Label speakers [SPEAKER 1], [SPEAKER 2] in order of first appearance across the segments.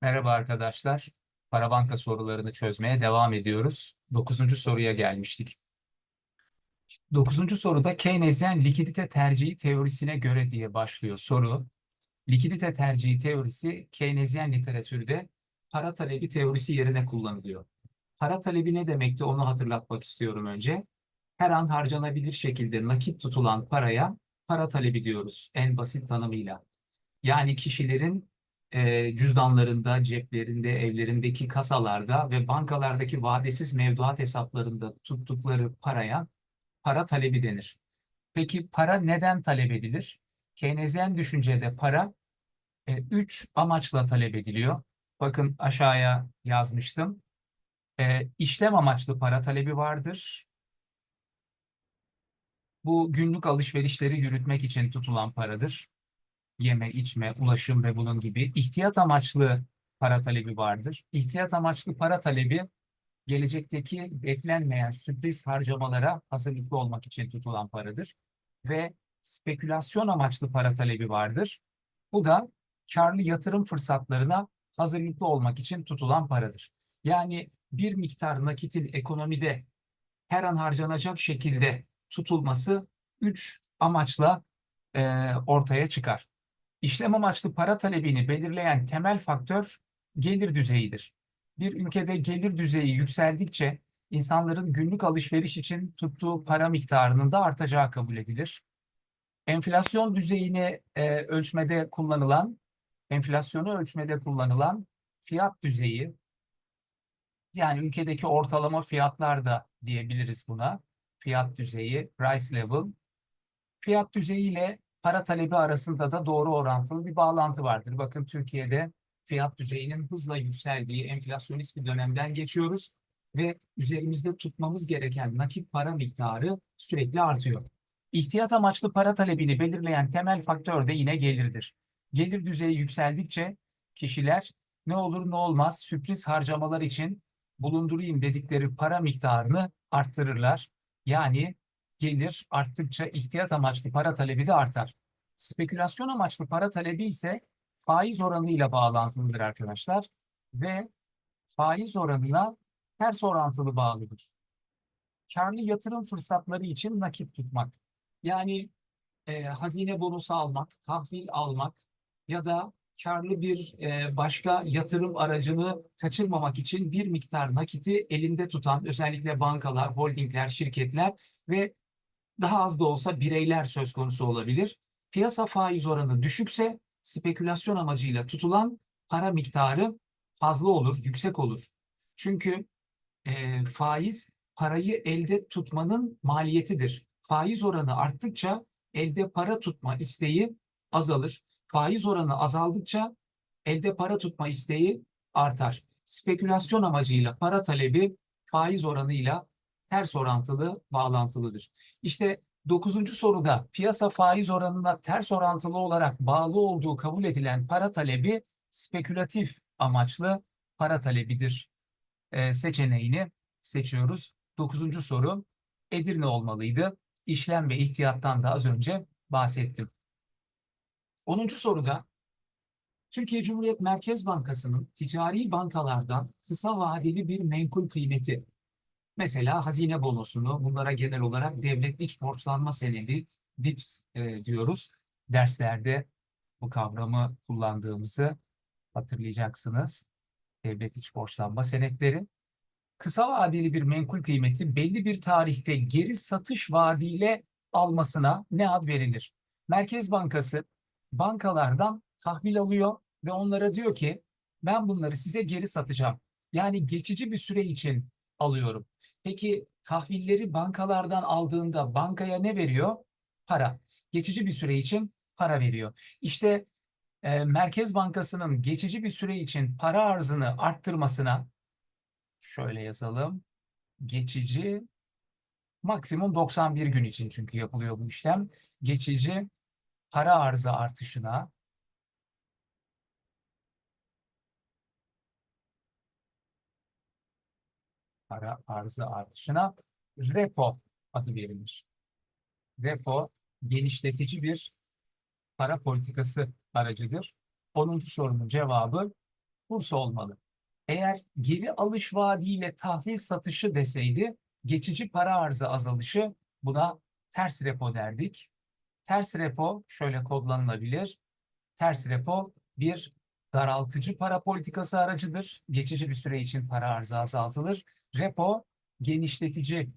[SPEAKER 1] Merhaba arkadaşlar. Parabanka sorularını çözmeye devam ediyoruz. Dokuzuncu soruya gelmiştik. Dokuzuncu soruda Keynesyen likidite tercihi teorisine göre diye başlıyor soru. Likidite tercihi teorisi Keynesyen literatürde para talebi teorisi yerine kullanılıyor. Para talebi ne demekti onu hatırlatmak istiyorum önce. Her an harcanabilir şekilde nakit tutulan paraya para talebi diyoruz en basit tanımıyla. Yani kişilerin e, cüzdanlarında, ceplerinde, evlerindeki kasalarda ve bankalardaki vadesiz mevduat hesaplarında tuttukları paraya para talebi denir. Peki para neden talep edilir? Keynesyen düşüncede para e, üç amaçla talep ediliyor. Bakın aşağıya yazmıştım. E, işlem amaçlı para talebi vardır. Bu günlük alışverişleri yürütmek için tutulan paradır yeme, içme, ulaşım ve bunun gibi ihtiyat amaçlı para talebi vardır. İhtiyat amaçlı para talebi gelecekteki beklenmeyen sürpriz harcamalara hazırlıklı olmak için tutulan paradır. Ve spekülasyon amaçlı para talebi vardır. Bu da karlı yatırım fırsatlarına hazırlıklı olmak için tutulan paradır. Yani bir miktar nakitin ekonomide her an harcanacak şekilde tutulması üç amaçla e, ortaya çıkar. İşlem amaçlı para talebini belirleyen temel faktör gelir düzeyidir. Bir ülkede gelir düzeyi yükseldikçe insanların günlük alışveriş için tuttuğu para miktarının da artacağı kabul edilir. Enflasyon düzeyini e, ölçmede kullanılan, enflasyonu ölçmede kullanılan fiyat düzeyi, yani ülkedeki ortalama fiyatlar da diyebiliriz buna. Fiyat düzeyi, price level. Fiyat düzeyiyle para talebi arasında da doğru orantılı bir bağlantı vardır. Bakın Türkiye'de fiyat düzeyinin hızla yükseldiği enflasyonist bir dönemden geçiyoruz ve üzerimizde tutmamız gereken nakit para miktarı sürekli artıyor. İhtiyat amaçlı para talebini belirleyen temel faktör de yine gelirdir. Gelir düzeyi yükseldikçe kişiler ne olur ne olmaz sürpriz harcamalar için bulundurayım dedikleri para miktarını arttırırlar. Yani gelir arttıkça ihtiyat amaçlı para talebi de artar. Spekülasyon amaçlı para talebi ise faiz oranıyla bağlantılıdır arkadaşlar ve faiz oranına ters orantılı bağlıdır. Karlı yatırım fırsatları için nakit tutmak. Yani e, hazine bonusu almak, tahvil almak ya da karlı bir e, başka yatırım aracını kaçırmamak için bir miktar nakiti elinde tutan özellikle bankalar, holdingler, şirketler ve daha az da olsa bireyler söz konusu olabilir. Piyasa faiz oranı düşükse spekülasyon amacıyla tutulan para miktarı fazla olur, yüksek olur. Çünkü e, faiz parayı elde tutmanın maliyetidir. Faiz oranı arttıkça elde para tutma isteği azalır. Faiz oranı azaldıkça elde para tutma isteği artar. Spekülasyon amacıyla para talebi faiz oranıyla ters orantılı bağlantılıdır. İşte dokuzuncu soruda piyasa faiz oranına ters orantılı olarak bağlı olduğu kabul edilen para talebi spekülatif amaçlı para talebidir e, seçeneğini seçiyoruz. Dokuzuncu soru Edirne olmalıydı. İşlem ve ihtiyattan da az önce bahsettim. Onuncu soruda Türkiye Cumhuriyet Merkez Bankası'nın ticari bankalardan kısa vadeli bir menkul kıymeti Mesela hazine bonosunu, bunlara genel olarak devlet iç borçlanma senedi, DIPS e, diyoruz. Derslerde bu kavramı kullandığımızı hatırlayacaksınız. Devlet iç borçlanma senetleri. Kısa vadeli bir menkul kıymeti belli bir tarihte geri satış vaadiyle almasına ne ad verilir? Merkez Bankası bankalardan tahvil alıyor ve onlara diyor ki ben bunları size geri satacağım. Yani geçici bir süre için alıyorum. Peki tahvilleri bankalardan aldığında bankaya ne veriyor? Para. Geçici bir süre için para veriyor. İşte e, Merkez Bankası'nın geçici bir süre için para arzını arttırmasına şöyle yazalım. Geçici maksimum 91 gün için çünkü yapılıyor bu işlem. Geçici para arzı artışına para arzı artışına repo adı verilir. Repo genişletici bir para politikası aracıdır. 10. sorunun cevabı Bursa olmalı. Eğer geri alış vaadiyle tahvil satışı deseydi geçici para arzı azalışı buna ters repo derdik. Ters repo şöyle kodlanılabilir. Ters repo bir daraltıcı para politikası aracıdır. Geçici bir süre için para arzı azaltılır. Repo genişletici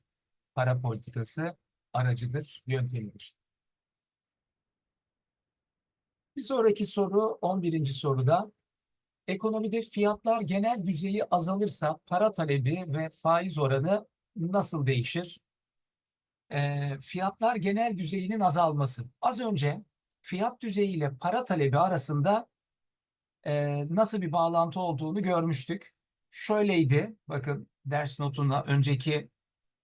[SPEAKER 1] para politikası aracıdır, yöntemidir. Bir sonraki soru 11. soruda ekonomide fiyatlar genel düzeyi azalırsa para talebi ve faiz oranı nasıl değişir? Ee, fiyatlar genel düzeyinin azalması. Az önce fiyat düzeyi ile para talebi arasında e, nasıl bir bağlantı olduğunu görmüştük. Şöyleydi, bakın ders notunda önceki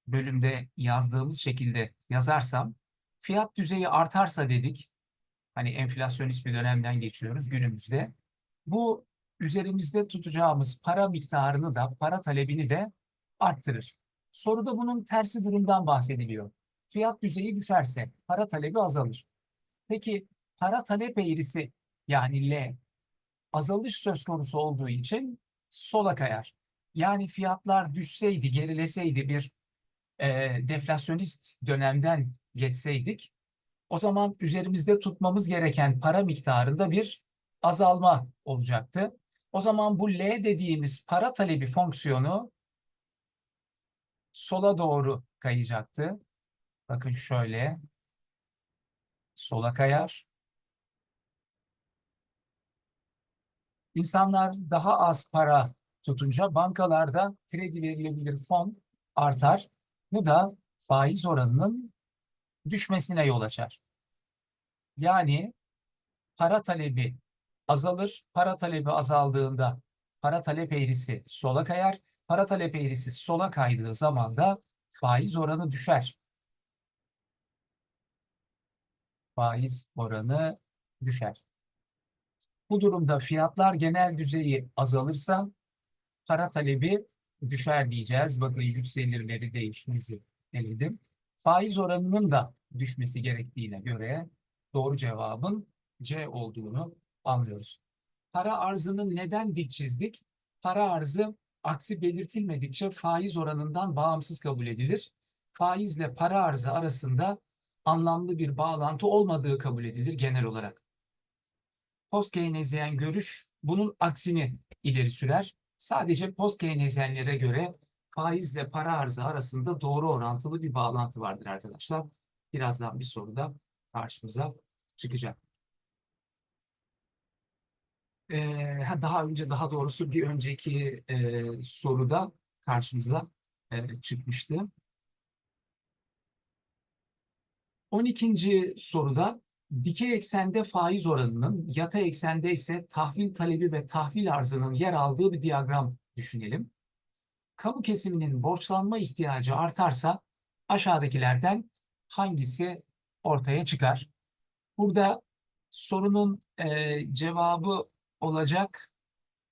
[SPEAKER 1] bölümde yazdığımız şekilde yazarsam, fiyat düzeyi artarsa dedik, hani enflasyonist bir dönemden geçiyoruz günümüzde. Bu üzerimizde tutacağımız para miktarını da, para talebini de arttırır. Soruda bunun tersi durumdan bahsediliyor. Fiyat düzeyi düşerse para talebi azalır. Peki para talep eğrisi yani L azalış söz konusu olduğu için sola kayar. Yani fiyatlar düşseydi, gerileseydi bir e, deflasyonist dönemden geçseydik o zaman üzerimizde tutmamız gereken para miktarında bir azalma olacaktı. O zaman bu L dediğimiz para talebi fonksiyonu sola doğru kayacaktı. Bakın şöyle sola kayar. İnsanlar daha az para tutunca bankalarda kredi verilebilir fon artar. Bu da faiz oranının düşmesine yol açar. Yani para talebi azalır. Para talebi azaldığında para talep eğrisi sola kayar. Para talep eğrisi sola kaydığı zaman da faiz oranı düşer. Faiz oranı düşer. Bu durumda fiyatlar genel düzeyi azalırsa para talebi düşer diyeceğiz. Bakın yükselirleri değişmesi eledim. Faiz oranının da düşmesi gerektiğine göre doğru cevabın C olduğunu anlıyoruz. Para arzının neden dik çizdik? Para arzı aksi belirtilmedikçe faiz oranından bağımsız kabul edilir. Faizle para arzı arasında anlamlı bir bağlantı olmadığı kabul edilir genel olarak. Post Keynesyen görüş bunun aksini ileri sürer. Sadece post Keynesyenlere göre faizle para arzı arasında doğru orantılı bir bağlantı vardır arkadaşlar. Birazdan bir soruda karşımıza çıkacak. Ee, daha önce daha doğrusu bir önceki e, soruda karşımıza e, çıkmıştı. 12. soruda dikey eksende faiz oranının, yatay eksende ise tahvil talebi ve tahvil arzının yer aldığı bir diyagram düşünelim. Kamu kesiminin borçlanma ihtiyacı artarsa aşağıdakilerden hangisi ortaya çıkar? Burada sorunun e, cevabı olacak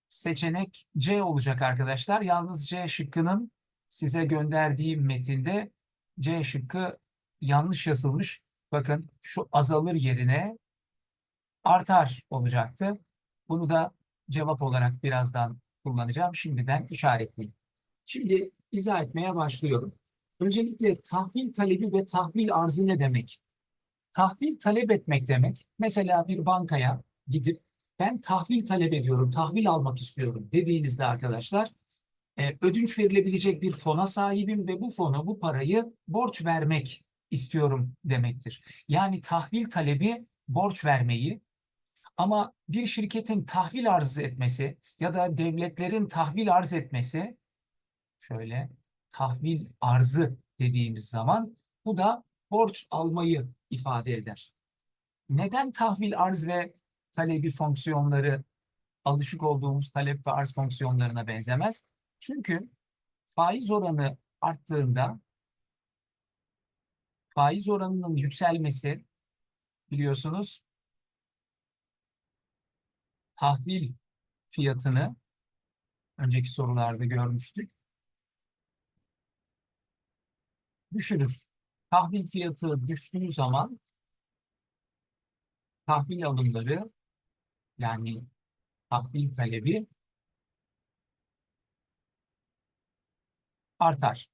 [SPEAKER 1] seçenek C olacak arkadaşlar. Yalnız C şıkkının size gönderdiğim metinde C şıkkı yanlış yazılmış. Bakın şu azalır yerine artar olacaktı. Bunu da cevap olarak birazdan kullanacağım. Şimdiden işaretleyeyim. Şimdi izah etmeye başlıyorum. Öncelikle tahvil talebi ve tahvil arzı ne demek? Tahvil talep etmek demek. Mesela bir bankaya gidip ben tahvil talep ediyorum, tahvil almak istiyorum dediğinizde arkadaşlar e, ödünç verilebilecek bir fona sahibim ve bu fonu, bu parayı borç vermek istiyorum demektir. Yani tahvil talebi borç vermeyi ama bir şirketin tahvil arz etmesi ya da devletlerin tahvil arz etmesi şöyle tahvil arzı dediğimiz zaman bu da borç almayı ifade eder. Neden tahvil arz ve talebi fonksiyonları alışık olduğumuz talep ve arz fonksiyonlarına benzemez? Çünkü faiz oranı arttığında faiz oranının yükselmesi biliyorsunuz tahvil fiyatını önceki sorularda görmüştük. Düşürür. Tahvil fiyatı düştüğü zaman tahvil alımları yani tahvil talebi artar.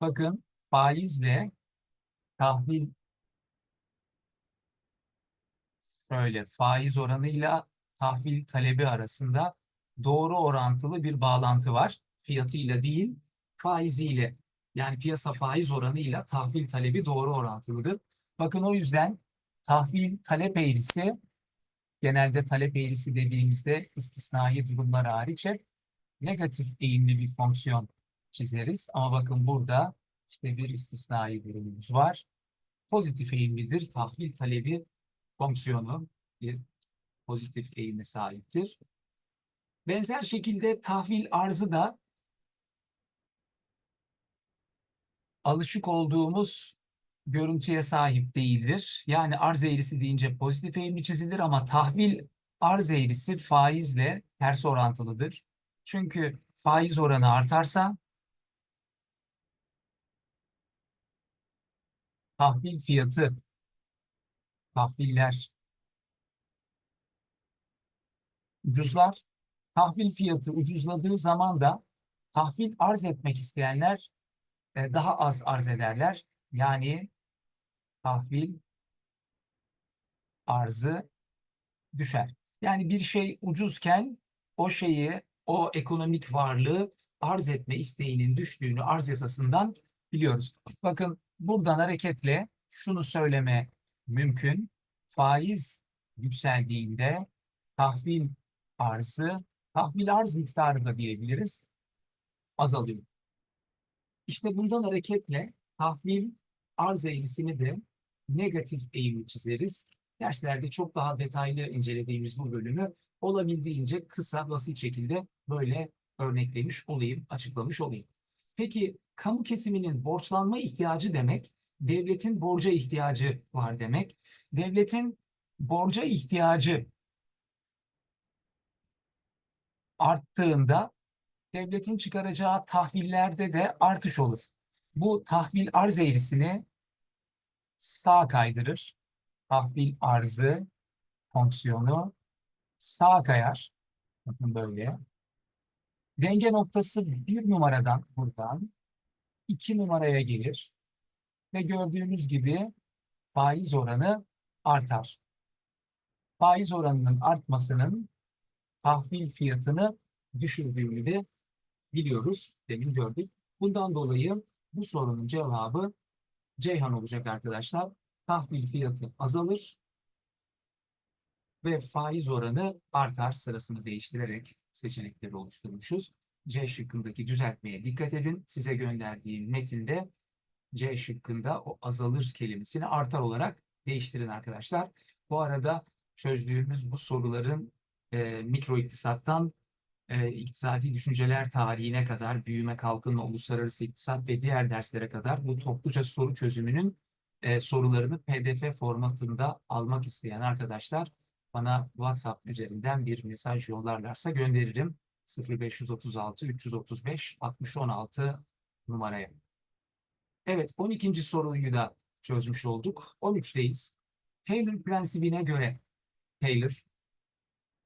[SPEAKER 1] Bakın faizle tahvil şöyle faiz oranıyla tahvil talebi arasında doğru orantılı bir bağlantı var. Fiyatıyla değil, faiziyle. Yani piyasa faiz oranıyla tahvil talebi doğru orantılıdır. Bakın o yüzden tahvil talep eğrisi genelde talep eğrisi dediğimizde istisnai durumlar hariç hep negatif eğimli bir fonksiyon çizeriz. Ama bakın burada işte bir istisnai durumumuz var. Pozitif eğimlidir. Tahvil talebi fonksiyonu bir pozitif eğime sahiptir. Benzer şekilde tahvil arzı da alışık olduğumuz görüntüye sahip değildir. Yani arz eğrisi deyince pozitif eğimli çizilir ama tahvil arz eğrisi faizle ters orantılıdır. Çünkü faiz oranı artarsa tahvil fiyatı, tahviller ucuzlar. Tahvil fiyatı ucuzladığı zaman da tahvil arz etmek isteyenler e, daha az arz ederler. Yani tahvil arzı düşer. Yani bir şey ucuzken o şeyi, o ekonomik varlığı arz etme isteğinin düştüğünü arz yasasından biliyoruz. Bakın buradan hareketle şunu söyleme mümkün. Faiz yükseldiğinde tahvil arzı, tahvil arz miktarı da diyebiliriz, azalıyor. İşte bundan hareketle tahvil arz eğrisini de negatif eğimli çizeriz. Derslerde çok daha detaylı incelediğimiz bu bölümü olabildiğince kısa, basit şekilde böyle örneklemiş olayım, açıklamış olayım. Peki kamu kesiminin borçlanma ihtiyacı demek, devletin borca ihtiyacı var demek. Devletin borca ihtiyacı arttığında devletin çıkaracağı tahvillerde de artış olur. Bu tahvil arz eğrisini sağa kaydırır. Tahvil arzı fonksiyonu sağa kayar. Bakın böyle. Denge noktası bir numaradan buradan iki numaraya gelir. Ve gördüğünüz gibi faiz oranı artar. Faiz oranının artmasının tahvil fiyatını düşürdüğünü de biliyoruz. Demin gördük. Bundan dolayı bu sorunun cevabı Ceyhan olacak arkadaşlar. Tahvil fiyatı azalır ve faiz oranı artar sırasını değiştirerek seçenekleri oluşturmuşuz. C şıkkındaki düzeltmeye dikkat edin. Size gönderdiğim metinde C şıkkında o azalır kelimesini artar olarak değiştirin arkadaşlar. Bu arada çözdüğümüz bu soruların e, mikro iktisattan e, iktisadi düşünceler tarihine kadar, büyüme, kalkınma, uluslararası iktisat ve diğer derslere kadar bu topluca soru çözümünün e, sorularını PDF formatında almak isteyen arkadaşlar bana WhatsApp üzerinden bir mesaj yollarlarsa gönderirim. 0536 335 6016 numaraya. Evet 12. soruyu da çözmüş olduk. 13'teyiz. Taylor prensibine göre Taylor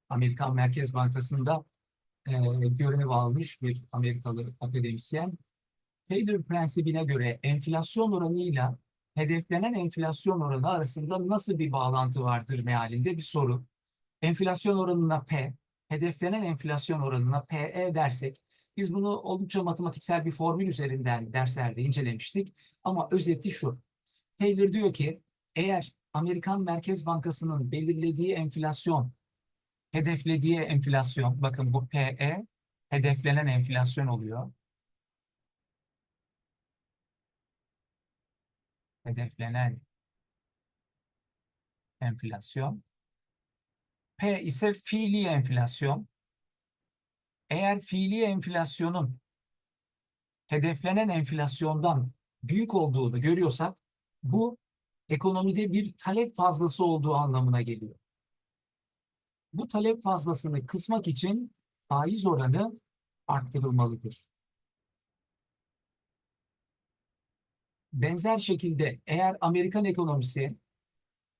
[SPEAKER 1] Amerikan Merkez Bankası'nda e, görev almış bir Amerikalı akademisyen. Taylor prensibine göre enflasyon oranıyla hedeflenen enflasyon oranı arasında nasıl bir bağlantı vardır mealinde bir soru. Enflasyon oranına P, hedeflenen enflasyon oranına PE dersek, biz bunu oldukça matematiksel bir formül üzerinden derslerde incelemiştik. Ama özeti şu. Taylor diyor ki eğer Amerikan Merkez Bankası'nın belirlediği enflasyon hedeflediği enflasyon, bakın bu PE hedeflenen enflasyon oluyor. Hedeflenen enflasyon. P ise fiili enflasyon. Eğer fiili enflasyonun hedeflenen enflasyondan büyük olduğunu görüyorsak bu ekonomide bir talep fazlası olduğu anlamına geliyor. Bu talep fazlasını kısmak için faiz oranı arttırılmalıdır. Benzer şekilde eğer Amerikan ekonomisi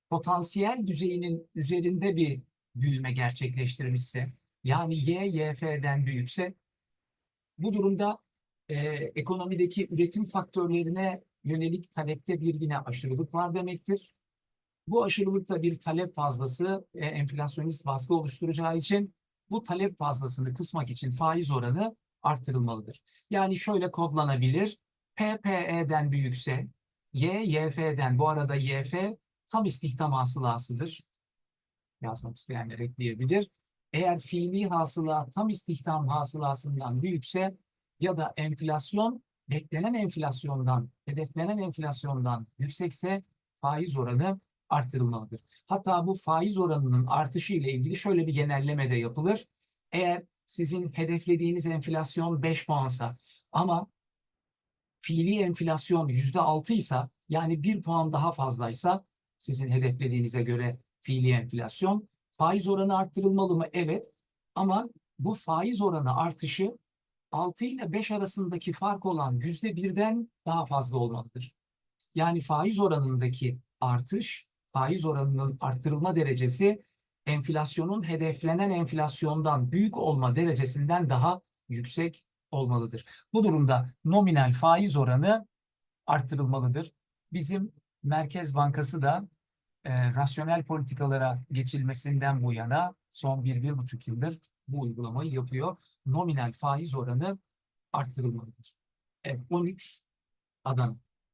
[SPEAKER 1] potansiyel düzeyinin üzerinde bir büyüme gerçekleştirmişse, yani Y, YF'den büyükse, bu durumda e, ekonomideki üretim faktörlerine yönelik talepte bir yine aşırılık var demektir. Bu aşırılıkta bir talep fazlası e, enflasyonist baskı oluşturacağı için bu talep fazlasını kısmak için faiz oranı arttırılmalıdır. Yani şöyle kodlanabilir. PPE'den büyükse Y, YF'den bu arada YF tam istihdam hasılasıdır. Yazmak isteyenler ekleyebilir. Eğer fiili hasıla tam istihdam hasılasından büyükse ya da enflasyon beklenen enflasyondan, hedeflenen enflasyondan yüksekse faiz oranı arttırılmalıdır. Hatta bu faiz oranının artışı ile ilgili şöyle bir genelleme de yapılır. Eğer sizin hedeflediğiniz enflasyon 5 puansa ama fiili enflasyon %6 ise yani 1 puan daha fazlaysa sizin hedeflediğinize göre fiili enflasyon faiz oranı arttırılmalı mı? Evet. Ama bu faiz oranı artışı 6 ile 5 arasındaki fark olan yüzde birden daha fazla olmalıdır. Yani faiz oranındaki artış, faiz oranının arttırılma derecesi enflasyonun hedeflenen enflasyondan büyük olma derecesinden daha yüksek olmalıdır. Bu durumda nominal faiz oranı arttırılmalıdır. Bizim Merkez Bankası da e, rasyonel politikalara geçilmesinden bu yana son bir, bir buçuk yıldır bu uygulamayı yapıyor. Nominal faiz oranı arttırılmalıdır. Evet, 13 Adana.